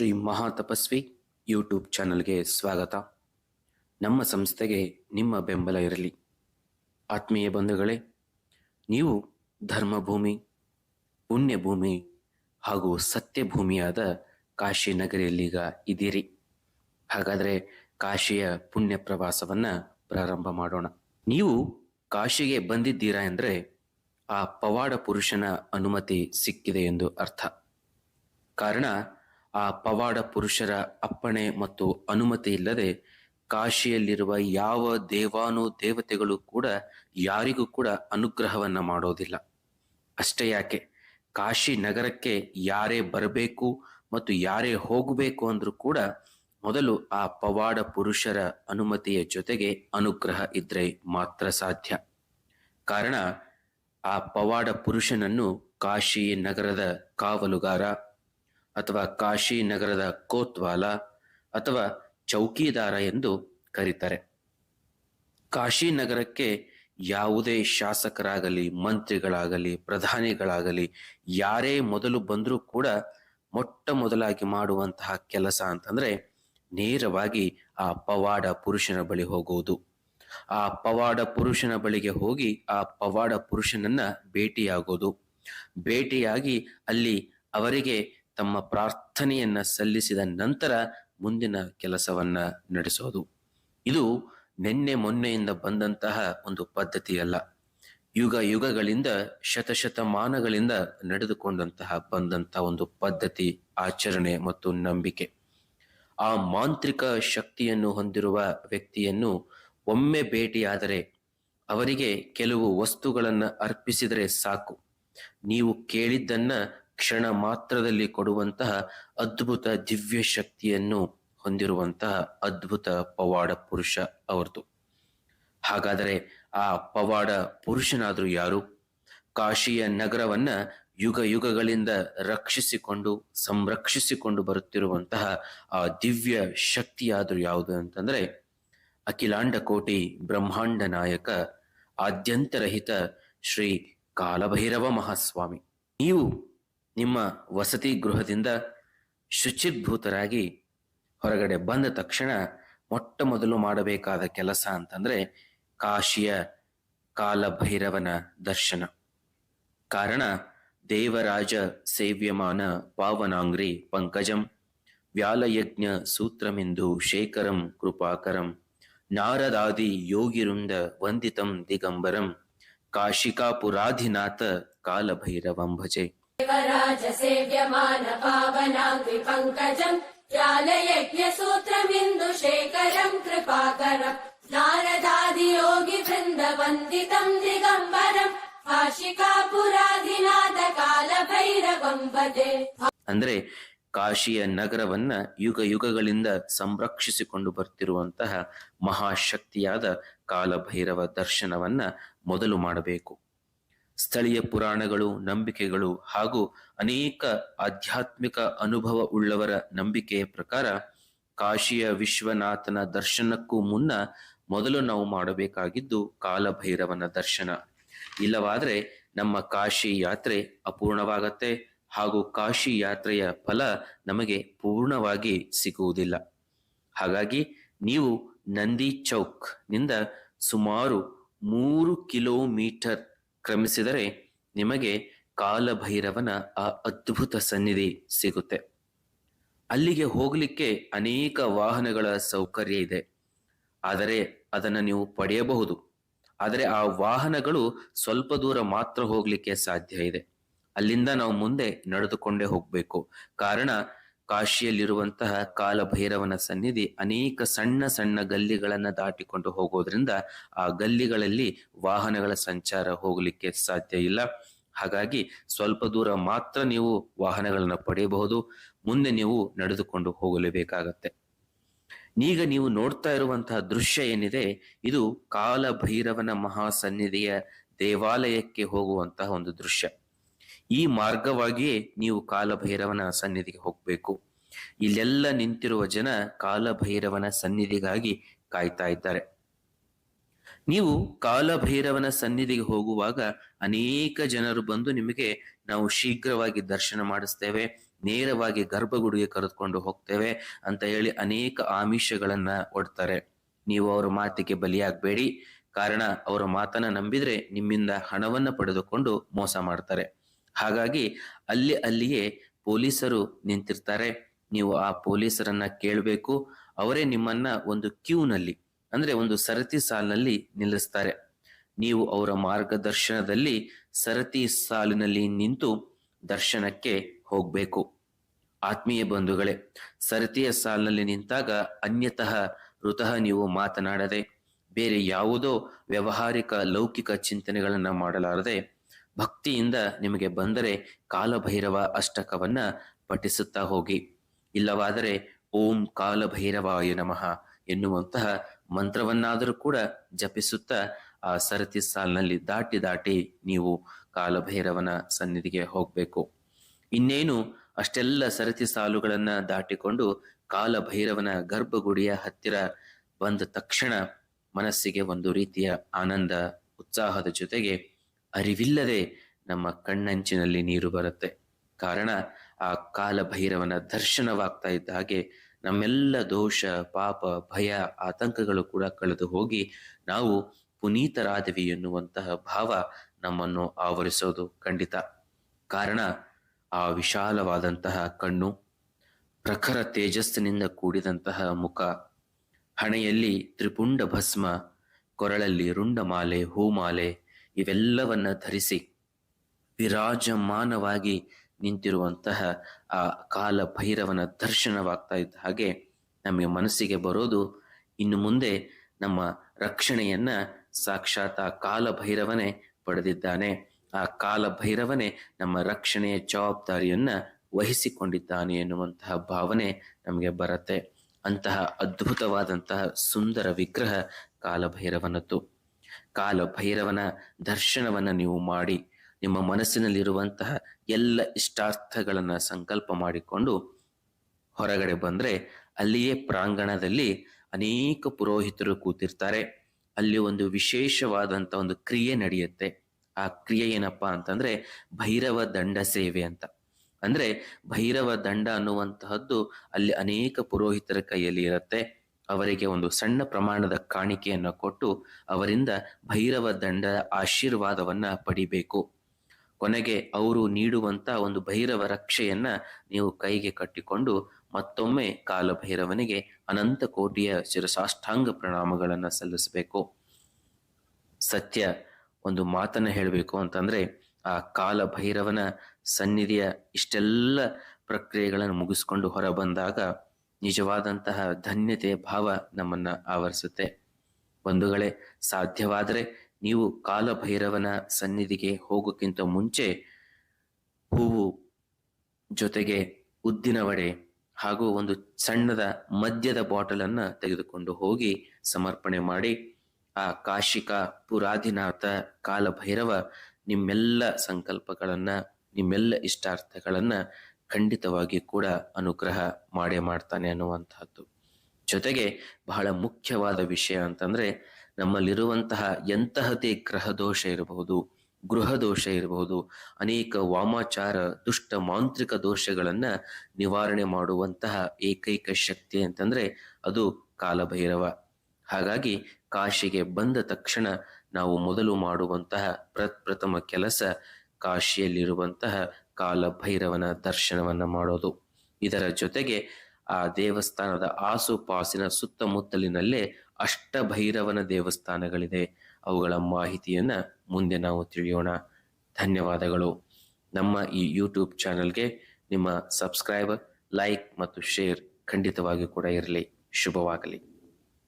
Shri Mahatapasvi YouTube ಚಾನಲ್ಗೆ ಸ್ವಾಗತ. ನಮ್ಮ ಸಂಸ್ಥೆಗೆ ನಿಮ್ಮ ಬೆಂಬಲ ಇರಲಿ. ಆತ್ಮೀಯ ಬಂಧುಗಳೇ, ನೀವು ಧರ್ಮಭೂಮಿ, ಪುಣ್ಯಭೂಮಿ ಹಾಗೂ ಸತ್ಯಭೂಮಿಯಾದ ಕಾಶಿ ನಗರಿಯಲ್ಲೀಗ ಇದ್ದೀರಿ. ಹಾಗಾದರೆ ಕಾಶಿಯ ಪುಣ್ಯ ಪ್ರವಾಸವನ್ನು ಪ್ರಾರಂಭ ಮಾಡೋಣ. ನೀವು ಕಾಶಿಗೆ ಬಂದಿದ್ದೀರಾ ಎಂದರೆ ಆ ಪವಾಡ ಪುರುಷನ ಅನುಮತಿ ಸಿಕ್ಕಿದೆ ಎಂದು ಅರ್ಥ. ಕಾರಣ ಆ ಪವಾಡ ಪುರುಷರ ಅಪ್ಪಣೆ ಮತ್ತು ಅನುಮತಿ ಇಲ್ಲದೆ ಕಾಶಿಯಲ್ಲಿರುವ ಯಾವ ದೇವಾನು ದೇವತೆಗಳು ಕೂಡ ಯಾರಿಗೂ ಕೂಡ ಅನುಗ್ರಹವನ್ನ ಮಾಡೋದಿಲ್ಲ. ಅಷ್ಟೇ ಯಾಕೆ? ಕಾಶಿ ನಗರಕ್ಕೆ ಯಾರೇ ಬರಬೇಕು ಮತ್ತು ಯಾರೇ ಹೋಗಬೇಕು ಅಂದ್ರೂ ಕೂಡ ಮೊದಲು ಆ ಪವಾಡ ಪುರುಷರ ಅನುಮತಿಯ ಜೊತೆಗೆ ಅನುಗ್ರಹ ಇದ್ರೆ ಮಾತ್ರ ಸಾಧ್ಯ. ಕಾರಣ, ಆ ಪವಾಡ ಪುರುಷನನ್ನು ಕಾಶಿ ನಗರದ ಕಾವಲುಗಾರ ಅಥವಾ ಕಾಶಿ ನಗರದ ಕೋತ್ವಾಲ ಅಥವಾ ಚೌಕಿದಾರ ಎಂದು ಕರೀತಾರೆ. ಕಾಶಿ ನಗರಕ್ಕೆ ಯಾವುದೇ ಶಾಸಕರಾಗಲಿ, ಮಂತ್ರಿಗಳಾಗಲಿ, ಪ್ರಧಾನಿಗಳಾಗಲಿ ಯಾರೇ ಮೊದಲು ಬಂದರೂ ಕೂಡ ಮೊಟ್ಟ ಮೊದಲಾಗಿ ಮಾಡುವಂತಹ ಕೆಲಸ ಅಂತಂದ್ರೆ ನೇರವಾಗಿ ಆ ಪವಾಡ ಪುರುಷನ ಬಳಿ ಹೋಗುವುದು. ಆ ಪವಾಡ ಪುರುಷನ ಬಳಿಗೆ ಹೋಗಿ ಆ ಪವಾಡ ಪುರುಷನನ್ನ ಭೇಟಿಯಾಗೋದು. ಭೇಟಿಯಾಗಿ ಅಲ್ಲಿ ಅವರಿಗೆ ತಮ್ಮ ಪ್ರಾರ್ಥನೆಯನ್ನ ಸಲ್ಲಿಸಿದ ನಂತರ ಮುಂದಿನ ಕೆಲಸವನ್ನ ನಡೆಸೋದು. ಇದು ನಿನ್ನೆ ಮೊನ್ನೆಯಿಂದ ಬಂದಂತಹ ಒಂದು ಪದ್ಧತಿಯಲ್ಲ. ಯುಗ ಯುಗಗಳಿಂದ ಶತಶತಮಾನಗಳಿಂದ ನಡೆದುಕೊಂಡಂತಹ ಬಂದಂತಹ ಒಂದು ಪದ್ಧತಿ, ಆಚರಣೆ ಮತ್ತು ನಂಬಿಕೆ. ಆ ಮಾಂತ್ರಿಕ ಶಕ್ತಿಯನ್ನು ಹೊಂದಿರುವ ವ್ಯಕ್ತಿಯನ್ನು ಒಮ್ಮೆ ಭೇಟಿಯಾದರೆ ಅವರಿಗೆ ಕೆಲವು ವಸ್ತುಗಳನ್ನು ಅರ್ಪಿಸಿದರೆ ಸಾಕು. ನೀವು ಕೇಳಿದ್ದನ್ನ ಕ್ಷಣ ಮಾತ್ರದಲ್ಲಿ ಕೊಡುವಂತಹ ಅದ್ಭುತ ದಿವ್ಯ ಶಕ್ತಿಯನ್ನು ಹೊಂದಿರುವಂತಹ ಅದ್ಭುತ ಪವಾಡ ಪುರುಷ ಅವರದು. ಹಾಗಾದರೆ ಆ ಪವಾಡ ಪುರುಷನಾದರೂ ಯಾರು? ಕಾಶಿಯ ನಗರವನ್ನ ಯುಗ ಯುಗಗಳಿಂದ ರಕ್ಷಿಸಿಕೊಂಡು, ಸಂರಕ್ಷಿಸಿಕೊಂಡು ಬರುತ್ತಿರುವಂತಹ ಆ ದಿವ್ಯ ಶಕ್ತಿಯಾದರೂ ಯಾವುದು ಅಂತಂದ್ರೆ ಅಖಿಲಾಂಡ ಕೋಟಿ ಬ್ರಹ್ಮಾಂಡ ನಾಯಕ, ಆದ್ಯಂತರಹಿತ ಶ್ರೀ ಕಾಲಭೈರವ ಮಹಾಸ್ವಾಮಿ. ನೀವು ನಿಮ್ಮ ವಸತಿ ಗೃಹದಿಂದ ಶುಚಿರ್ಭೂತರಾಗಿ ಹೊರಗಡೆ ಬಂದ ತಕ್ಷಣ ಮೊಟ್ಟ ಮೊದಲು ಮಾಡಬೇಕಾದ ಕೆಲಸ ಅಂತಂದ್ರೆ ಕಾಶಿಯ ಕಾಲಭೈರವನ ದರ್ಶನ. ಕಾರಣ, ದೇವರಾಜ ಸೇವ್ಯಮಾನ ಪಾವನಾಂಗ್ರಿ ಪಂಕಜಂ, ವ್ಯಾಲಯಜ್ಞ ಸೂತ್ರಮಿಂದು ಶೇಖರಂ ಕೃಪಾಕರಂ, ನಾರದಾದಿ ಯೋಗಿರುಂಡ ವಂದಿತಂ ದಿಗಂಬರಂ, ಕಾಶಿಕಾಪುರಾಧಿನಾಥ ಕಾಲಭೈರವಂ ಭಜೆ देवराजसेव्यमान पावनाङ्घ्रिपङ्कजम् ज्ञानयज्ञसूत्रमिन्दुशेखरम् कृपाकरम् नारदादियोगिवृन्दवन्दितम् दिगम्बरम् काशिकापुराधिनाथकालभैरवम् भजे ಅಂದ್ರೆ ಕಾಶಿಯ ನಗರವನ್ನ ಯುಗ ಯುಗಗಳಿಂದ ಸಂರಕ್ಷಿಸಿಕೊಂಡು ಬರ್ತಿರುವಂತಹ ಮಹಾಶಕ್ತಿಯಾದ ಕಾಲಭೈರವ ದರ್ಶನವನ್ನ ಮೊದಲು ಮಾಡಬೇಕು ಸ್ಥಳೀಯ ಪುರಾಣಗಳು, ನಂಬಿಕೆಗಳು ಹಾಗೂ ಅನೇಕ ಆಧ್ಯಾತ್ಮಿಕ ಅನುಭವ ಉಳ್ಳವರ ನಂಬಿಕೆಯ ಪ್ರಕಾರ ಕಾಶಿಯ ವಿಶ್ವನಾಥನ ದರ್ಶನಕ್ಕೂ ಮುನ್ನ ಮೊದಲು ನಾವು ಮಾಡಬೇಕಾಗಿದ್ದು ಕಾಲಭೈರವನ ದರ್ಶನ. ಇಲ್ಲವಾದರೆ ನಮ್ಮ ಕಾಶಿ ಯಾತ್ರೆ ಅಪೂರ್ಣವಾಗತ್ತೆ ಹಾಗೂ ಕಾಶಿ ಯಾತ್ರೆಯ ಫಲ ನಮಗೆ ಪೂರ್ಣವಾಗಿ ಸಿಗುವುದಿಲ್ಲ. ಹಾಗಾಗಿ ನೀವು ನಂದಿ ಚೌಕ್ನಿಂದ ಸುಮಾರು ಮೂರು ಕಿಲೋಮೀಟರ್ ಕ್ರಮಿಸಿದರೆ ನಿಮಗೆ ಕಾಲಭೈರವನ ಆ ಅದ್ಭುತ ಸನ್ನಿಧಿ ಸಿಗುತ್ತೆ. ಅಲ್ಲಿಗೆ ಹೋಗಲಿಕ್ಕೆ ಅನೇಕ ವಾಹನಗಳ ಸೌಕರ್ಯ ಇದೆ. ಆದರೆ ಅದನ್ನು ನೀವು ಪಡೆಯಬಹುದು. ಆದರೆ ಆ ವಾಹನಗಳು ಸ್ವಲ್ಪ ದೂರ ಮಾತ್ರ ಹೋಗ್ಲಿಕ್ಕೆ ಸಾಧ್ಯ ಇದೆ. ಅಲ್ಲಿಂದ ನಾವು ಮುಂದೆ ನಡೆದುಕೊಂಡೇ ಹೋಗ್ಬೇಕು. ಕಾರಣ ಕಾಶಿಯಲ್ಲಿರುವಂತಹ ಕಾಲಭೈರವನ ಸನ್ನಿಧಿ ಅನೇಕ ಸಣ್ಣ ಸಣ್ಣ ಗಲ್ಲಿಗಳನ್ನು ದಾಟಿಕೊಂಡು ಹೋಗೋದ್ರಿಂದ ಆ ಗಲ್ಲಿಗಳಲ್ಲಿ ವಾಹನಗಳ ಸಂಚಾರ ಹೋಗಲಿಕ್ಕೆ ಸಾಧ್ಯ ಇಲ್ಲ. ಹಾಗಾಗಿ ಸ್ವಲ್ಪ ದೂರ ಮಾತ್ರ ನೀವು ವಾಹನಗಳನ್ನು ಪಡೆಯಬಹುದು. ಮುಂದೆ ನೀವು ನಡೆದುಕೊಂಡು ಹೋಗಲೇಬೇಕಾಗತ್ತೆ. ಈಗ ನೀವು ನೋಡ್ತಾ ಇರುವಂತಹ ದೃಶ್ಯ ಏನಿದೆ, ಇದು ಕಾಲಭೈರವನ ಮಹಾಸನ್ನಿಧಿಯ ದೇವಾಲಯಕ್ಕೆ ಹೋಗುವಂತಹ ಒಂದು ದೃಶ್ಯ. ಈ ಮಾರ್ಗವಾಗಿಯೇ ನೀವು ಕಾಲಭೈರವನ ಸನ್ನಿಧಿಗೆ ಹೋಗಬೇಕು. ಇಲ್ಲೆಲ್ಲ ನಿಂತಿರುವ ಜನ ಕಾಲಭೈರವನ ಸನ್ನಿಧಿಗಾಗಿ ಕಾಯ್ತಾ ಇದ್ದಾರೆ. ನೀವು ಕಾಲಭೈರವನ ಸನ್ನಿಧಿಗೆ ಹೋಗುವಾಗ ಅನೇಕ ಜನರು ಬಂದು ನಿಮಗೆ ನಾವು ಶೀಘ್ರವಾಗಿ ದರ್ಶನ ಮಾಡಿಸ್ತೇವೆ, ನೇರವಾಗಿ ಗರ್ಭಗುಡಿಗೆ ಕರೆದುಕೊಂಡು ಹೋಗ್ತೇವೆ ಅಂತ ಹೇಳಿ ಅನೇಕ ಆಮಿಷಗಳನ್ನ ಒಡ್ತಾರೆ. ನೀವು ಅವರ ಮಾತಿಗೆ ಬಲಿಯಾಗಬೇಡಿ. ಕಾರಣ, ಅವರ ಮಾತನ್ನ ನಂಬಿದ್ರೆ ನಿಮ್ಮಿಂದ ಹಣವನ್ನ ಪಡೆದುಕೊಂಡು ಮೋಸ ಮಾಡ್ತಾರೆ. ಹಾಗಾಗಿ ಅಲ್ಲಿ ಅಲ್ಲಿಯೇ ಪೊಲೀಸರು ನಿಂತಿರ್ತಾರೆ. ನೀವು ಆ ಪೊಲೀಸರನ್ನ ಕೇಳಬೇಕು. ಅವರೇ ನಿಮ್ಮನ್ನ ಒಂದು ಕ್ಯೂನಲ್ಲಿ, ಅಂದ್ರೆ ಒಂದು ಸರತಿ ಸಾಲಿನಲ್ಲಿ ನಿಲ್ಲಿಸ್ತಾರೆ. ನೀವು ಅವರ ಮಾರ್ಗದರ್ಶನದಲ್ಲಿ ಸರತಿ ಸಾಲಿನಲ್ಲಿ ನಿಂತು ದರ್ಶನಕ್ಕೆ ಹೋಗ್ಬೇಕು. ಆತ್ಮೀಯ ಬಂಧುಗಳೇ, ಸರತಿಯ ಸಾಲಿನಲ್ಲಿ ನಿಂತಾಗ ಅನ್ಯತಃ ಋತಃ ನೀವು ಮಾತನಾಡದೆ, ಬೇರೆ ಯಾವುದೋ ವ್ಯವಹಾರಿಕ, ಲೌಕಿಕ ಚಿಂತನೆಗಳನ್ನ ಮಾಡಲಾರದೆ ಭಕ್ತಿಯಿಂದ ನಿಮಗೆ ಬಂದರೆ ಕಾಲಭೈರವ ಅಷ್ಟಕವನ್ನ ಪಠಿಸುತ್ತಾ ಹೋಗಿ. ಇಲ್ಲವಾದರೆ ಓಂ ಕಾಲಭೈರವಾಯ ನಮಃ ಎನ್ನುವಂತಹ ಮಂತ್ರವನ್ನಾದರೂ ಕೂಡ ಜಪಿಸುತ್ತಾ ಆ ಸರತಿ ಸಾಲಿನಲ್ಲಿ ದಾಟಿ ದಾಟಿ ನೀವು ಕಾಲಭೈರವನ ಸನ್ನಿಧಿಗೆ ಹೋಗ್ಬೇಕು. ಇನ್ನೇನು ಅಷ್ಟೆಲ್ಲ ಸರತಿ ಸಾಲುಗಳನ್ನ ದಾಟಿಕೊಂಡು ಕಾಲಭೈರವನ ಗರ್ಭಗುಡಿಯ ಹತ್ತಿರ ಬಂದ ತಕ್ಷಣ ಮನಸ್ಸಿಗೆ ಒಂದು ರೀತಿಯ ಆನಂದ, ಉತ್ಸಾಹದ ಜೊತೆಗೆ ಅರಿವಿಲ್ಲದೆ ನಮ್ಮ ಕಣ್ಣಂಚಿನಲ್ಲಿ ನೀರು ಬರುತ್ತೆ. ಕಾರಣ, ಆ ಕಾಲಭೈರವನ ದರ್ಶನವಾಗ್ತಾ ಇದ್ದ ಹಾಗೆ ನಮ್ಮೆಲ್ಲ ದೋಷ, ಪಾಪ, ಭಯ, ಆತಂಕಗಳು ಕೂಡ ಕಳೆದು ಹೋಗಿ ನಾವು ಪುನೀತರಾದವಿ ಎನ್ನುವಂತಹ ಭಾವ ನಮ್ಮನ್ನು ಆವರಿಸೋದು ಖಂಡಿತ. ಕಾರಣ, ಆ ವಿಶಾಲವಾದಂತಹ ಕಣ್ಣು, ಪ್ರಖರ ತೇಜಸ್ಸಿನಿಂದ ಕೂಡಿದಂತಹ ಮುಖ, ಹಣೆಯಲ್ಲಿ ತ್ರಿಪುಂಡ ಭಸ್ಮ ಕೊರಳಲ್ಲಿ ರುಂಡಮಾಲೆ, ಹೂಮಾಲೆ ಇವೆಲ್ಲವನ್ನ ಧರಿಸಿ ವಿರಾಜಮಾನವಾಗಿ ನಿಂತಿರುವಂತಹ ಆ ಕಾಲ ಭೈರವನ ದರ್ಶನವಾಗ್ತಾ ಇದ್ದ ಹಾಗೆ ನಮಗೆ ಮನಸ್ಸಿಗೆ ಬರೋದು ಇನ್ನು ಮುಂದೆ ನಮ್ಮ ರಕ್ಷಣೆಯನ್ನ ಸಾಕ್ಷಾತ್ ಆ ಕಾಲ ಭೈರವನೇ ಪಡೆದಿದ್ದಾನೆ. ಆ ಕಾಲ ಭೈರವನೇ ನಮ್ಮ ರಕ್ಷಣೆಯ ಜವಾಬ್ದಾರಿಯನ್ನ ವಹಿಸಿಕೊಂಡಿದ್ದಾನೆ ಎನ್ನುವಂತಹ ಭಾವನೆ ನಮಗೆ ಬರುತ್ತೆ. ಅಂತಹ ಅದ್ಭುತವಾದಂತಹ ಸುಂದರ ವಿಗ್ರಹ ಕಾಲಭೈರವನದ್ದು. ಕಾಲಭೈರವನ ದರ್ಶನವನ್ನ ನೀವು ಮಾಡಿ ನಿಮ್ಮ ಮನಸ್ಸಿನಲ್ಲಿರುವಂತಹ ಎಲ್ಲ ಇಷ್ಟಾರ್ಥಗಳನ್ನ ಸಂಕಲ್ಪ ಮಾಡಿಕೊಂಡು ಹೊರಗಡೆ ಬಂದ್ರೆ ಅಲ್ಲಿಯೇ ಪ್ರಾಂಗಣದಲ್ಲಿ ಅನೇಕ ಪುರೋಹಿತರು ಕೂತಿರ್ತಾರೆ. ಅಲ್ಲಿ ಒಂದು ವಿಶೇಷವಾದಂತ ಒಂದು ಕ್ರಿಯೆ ನಡೆಯುತ್ತೆ. ಆ ಕ್ರಿಯೆ ಏನಪ್ಪಾ ಅಂತಂದ್ರೆ ಭೈರವ ದಂಡ ಸೇವೆ ಅಂತ. ಅಂದ್ರೆ ಭೈರವ ದಂಡ ಅನ್ನುವಂತಹದ್ದು ಅಲ್ಲಿ ಅನೇಕ ಪುರೋಹಿತರ ಕೈಯಲ್ಲಿ ಇರುತ್ತೆ. ಅವರಿಗೆ ಒಂದು ಸಣ್ಣ ಪ್ರಮಾಣದ ಕಾಣಿಕೆಯನ್ನು ಕೊಟ್ಟು ಅವರಿಂದ ಭೈರವ ದಂಡ ಆಶೀರ್ವಾದವನ್ನ ಪಡಿಬೇಕು. ಕೊನೆಗೆ ಅವರು ನೀಡುವಂತ ಒಂದು ಭೈರವ ರಕ್ಷೆಯನ್ನ ನೀವು ಕೈಗೆ ಕಟ್ಟಿಕೊಂಡು ಮತ್ತೊಮ್ಮೆ ಕಾಲಭೈರವನಿಗೆ ಅನಂತ ಕೋಟಿಯ ಶಿರಸಾಷ್ಟಾಂಗ ಪ್ರಣಾಮಗಳನ್ನು ಸಲ್ಲಿಸಬೇಕು. ಸತ್ಯ ಒಂದು ಮಾತನ್ನ ಹೇಳಬೇಕು ಅಂತಂದ್ರೆ ಆ ಕಾಲ ಭೈರವನ ಸನ್ನಿಧಿಯ ಇಷ್ಟೆಲ್ಲ ಪ್ರಕ್ರಿಯೆಗಳನ್ನು ಮುಗಿಸ್ಕೊಂಡು ಹೊರ ಬಂದಾಗ ನಿಜವಾದಂತಹ ಧನ್ಯತೆಯ ಭಾವ ನಮ್ಮನ್ನ ಆವರಿಸುತ್ತೆ. ಬಂಧುಗಳೇ, ಸಾಧ್ಯವಾದರೆ ನೀವು ಕಾಲಭೈರವನ ಸನ್ನಿಧಿಗೆ ಹೋಗೋಕ್ಕಿಂತ ಮುಂಚೆ ಹೂವು ಜೊತೆಗೆ ಉದ್ದಿನ ವಡೆ ಹಾಗೂ ಒಂದು ಸಣ್ಣದ ಮದ್ಯದ ಬಾಟಲ್ ಅನ್ನ ತೆಗೆದುಕೊಂಡು ಹೋಗಿ ಸಮರ್ಪಣೆ ಮಾಡಿ, ಆ ಕಾಶಿಕ ಪುರಾಧಿನಾಥ ಕಾಲಭೈರವ ನಿಮ್ಮೆಲ್ಲ ಸಂಕಲ್ಪಗಳನ್ನ, ನಿಮ್ಮೆಲ್ಲ ಇಷ್ಟಾರ್ಥಗಳನ್ನ ಖಂಡಿತವಾಗಿ ಕೂಡ ಅನುಗ್ರಹ ಮಾಡೇ ಮಾಡ್ತಾನೆ ಅನ್ನುವಂತಹದ್ದು. ಜೊತೆಗೆ ಬಹಳ ಮುಖ್ಯವಾದ ವಿಷಯ ಅಂತಂದ್ರೆ ನಮ್ಮಲ್ಲಿರುವಂತಹ ಎಂತಹದೇ ಗ್ರಹ ದೋಷ ಇರಬಹುದು, ಗೃಹ ದೋಷ ಇರಬಹುದು, ಅನೇಕ ವಾಮಾಚಾರ, ದುಷ್ಟ ಮಾಂತ್ರಿಕ ದೋಷಗಳನ್ನ ನಿವಾರಣೆ ಮಾಡುವಂತಹ ಏಕೈಕ ಶಕ್ತಿ ಅಂತಂದ್ರೆ ಅದು ಕಾಲಭೈರವ. ಹಾಗಾಗಿ ಕಾಶಿಗೆ ಬಂದ ತಕ್ಷಣ ನಾವು ಮೊದಲು ಮಾಡುವಂತಹ ಪ್ರಪ್ರಥಮ ಕೆಲಸ ಕಾಶಿಯಲ್ಲಿರುವಂತಹ ಕಾಲಭೈರವನ ದರ್ಶನವನ್ನು ಮಾಡೋದು. ಇದರ ಜೊತೆಗೆ ಆ ದೇವಸ್ಥಾನದ ಆಸುಪಾಸಿನ ಸುತ್ತಮುತ್ತಲಿನಲ್ಲೇ ಅಷ್ಟಭೈರವನ ದೇವಸ್ಥಾನಗಳಿದೆ. ಅವುಗಳ ಮಾಹಿತಿಯನ್ನು ಮುಂದೆ ನಾವು ತಿಳಿಯೋಣ. ಧನ್ಯವಾದಗಳು. ನಮ್ಮ ಈ ಯೂಟ್ಯೂಬ್ ಚಾನಲ್ಗೆ ನಿಮ್ಮ ಸಬ್ಸ್ಕ್ರೈಬ್ ಲೈಕ್ ಮತ್ತು ಶೇರ್ ಖಂಡಿತವಾಗಿ ಕೂಡ ಇರಲಿ. ಶುಭವಾಗಲಿ.